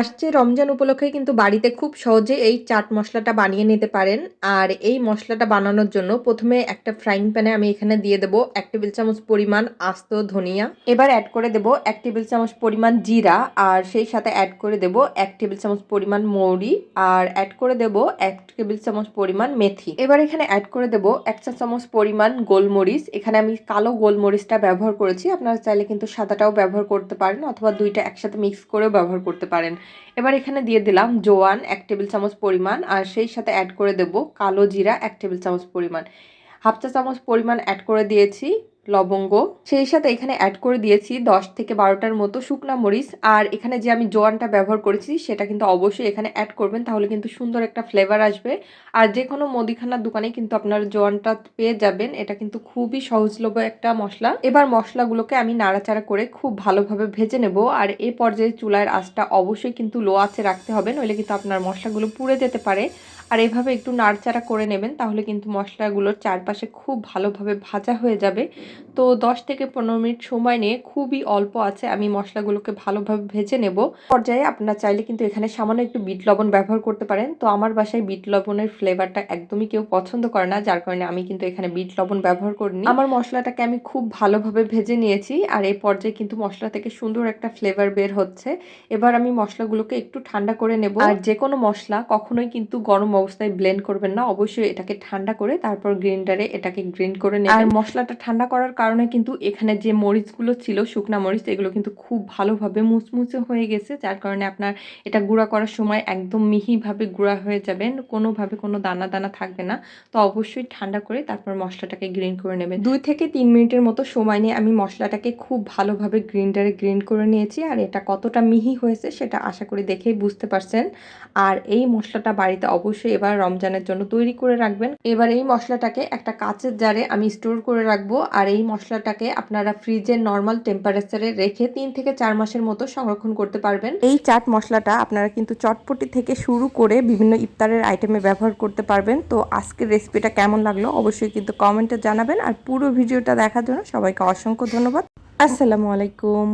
আসছে রমজান উপলক্ষে কিন্তু বাড়িতে খুব সহজে এই চাট মশলাটা বানিয়ে নিতে পারেন। আর এই মশলাটা বানানোর জন্য প্রথমে একটা ফ্রাইং প্যানে আমি এখানে দিয়ে দেবো এক টেবিল চামচ পরিমাণ আস্ত ধনিয়া। এবার অ্যাড করে দেব এক টেবিল চামচ পরিমাণ জিরা আর সেই সাথে অ্যাড করে দেব এক টেবিল চামচ পরিমাণ মৌরি আর অ্যাড করে দেব এক টেবিল চামচ পরিমাণ মেথি। এবার এখানে অ্যাড করে দেব এক চা চামচ পরিমাণ গোলমরিচ। এখানে আমি কালো গোলমরিচটা ব্যবহার করেছি। আপনারা চাইলে কিন্তু সাদাটাও ব্যবহার করতে পারেন অথবা দুইটা একসাথে মিক্স করেও ব্যবহার করতে পারেন। এবার এখানে দিয়ে দিলাম জোয়ান এক টেবিল চামচ পরিমাণ, আর সেই সাথে অ্যাড করে দেব কালো জিরা এক টেবিল চামচ পরিমাণ। হাফ চা চামচ পরিমাণ অ্যাড করে দিয়েছি। লবঙ্গ। সেই সাথে এখানে অ্যাড করে দিয়েছি দশ থেকে বারোটার মতো শুকনা মরিচ। আর এখানে যে আমি জোয়ানটা ব্যবহার করেছি, সেটা কিন্তু অবশ্যই এখানে অ্যাড করবেন, তাহলে কিন্তু সুন্দর একটা ফ্লেভার আসবে। আর যে কোনো মুদিখানার দোকানে কিন্তু আপনার জোয়ানটা পেয়ে যাবেন। এটা কিন্তু খুবই সহজলভ্য একটা মশলা। এবার মশলাগুলোকে আমি নাড়াচাড়া করে খুব ভালোভাবে ভেজে নেব। আর এই পর্যায়ে চুলার আঁচটা অবশ্যই কিন্তু লো আঁচে রাখতে হবে, নইলে কিন্তু আপনার মশলাগুলো পুড়ে যেতে পারে। আর এভাবে একটু নাড়চাড়া করে নেবেন, তাহলে কিন্তু মশলাগুলোর চারপাশে খুব ভালোভাবে ভাজা হয়ে যাবে। তো 10 থেকে পনেরো মিনিট সময় নিয়ে খুবই অল্প আছে, আমি মশলাগুলোকে ভালোভাবে ভেজে নেব। পর্যায়ে আপনারা চাইলে কিন্তু এখানে সামান্য একটু বিট লবণ ব্যবহার করতে পারেন। তো আমার বাসায় বিট লবণের ফ্লেভারটা একদমই কেউ পছন্দ করে না, যার কারণে আমি কিন্তু এখানে বিট লবণ ব্যবহার করিনি। আমার মশলাটাকে আমি খুব ভালোভাবে ভেজে নিয়েছি, আর এই পর্যায়ে কিন্তু মশলা থেকে সুন্দর একটা ফ্লেভার বের হচ্ছে। এবার আমি মশলাগুলোকে একটু ঠান্ডা করে নেব। আর যে কোনো মশলা কখনোই কিন্তু গরম অবস্থায় ব্লেন্ড করবেন না অবশ্যই এটাকে ঠান্ডা করে তারপর গ্রিন্ডারে এটাকে গ্রিন্ড করে নেবেন। আর মশলাটা ঠান্ডা করার কারণে কিন্তু এখানে যে মরিচগুলো ছিল শুকনা মরিচ এগুলো কিন্তু খুব ভালোভাবে মুচমুচে হয়ে গেছে যার কারণে আপনার এটা গুঁড়া করার সময় একদম মিহিভাবে গুঁড়া হয়ে যাবেন কোনোভাবে কোনো দানা দানা থাকবে না। তো অবশ্যই ঠান্ডা করে তারপর মশলাটাকে গ্রিন্ড করে নেবেন। দুই থেকে তিন মিনিটের মতো সময় নিয়ে আমি মশলাটাকে খুব ভালোভাবে গ্রিন্ডারে গ্রিন্ড করে নিয়েছি আর এটা কতটা মিহি হয়েছে সেটা আশা করি দেখেই বুঝতে পারছেন। আর এই মশলাটা বাড়িতে অবশ্যই এবার রমজানের জন্য তৈরি করে রাখবেন। এবার এই মশলাটাকে একটা কাচের জারে আমি স্টোর করে রাখব। আর এই মশলাটাকে আপনারা ফ্রিজের নর্মাল টেম্পারেচারে রেখে তিন থেকে চার মাসের মতো সংরক্ষণ করতে পারবেন। এই চাট মশলাটা আপনারা কিন্তু চটপটি থেকে শুরু করে বিভিন্ন ইফতারের আইটেমে ব্যবহার করতে পারবেন। তো আজকের রেসিপিটা কেমন লাগল অবশ্যই কিন্তু কমেন্টে জানাবেন। আর পুরো ভিডিওটা দেখার জন্য সবাইকে অসংখ্য ধন্যবাদ। আসসালামু আলাইকুম।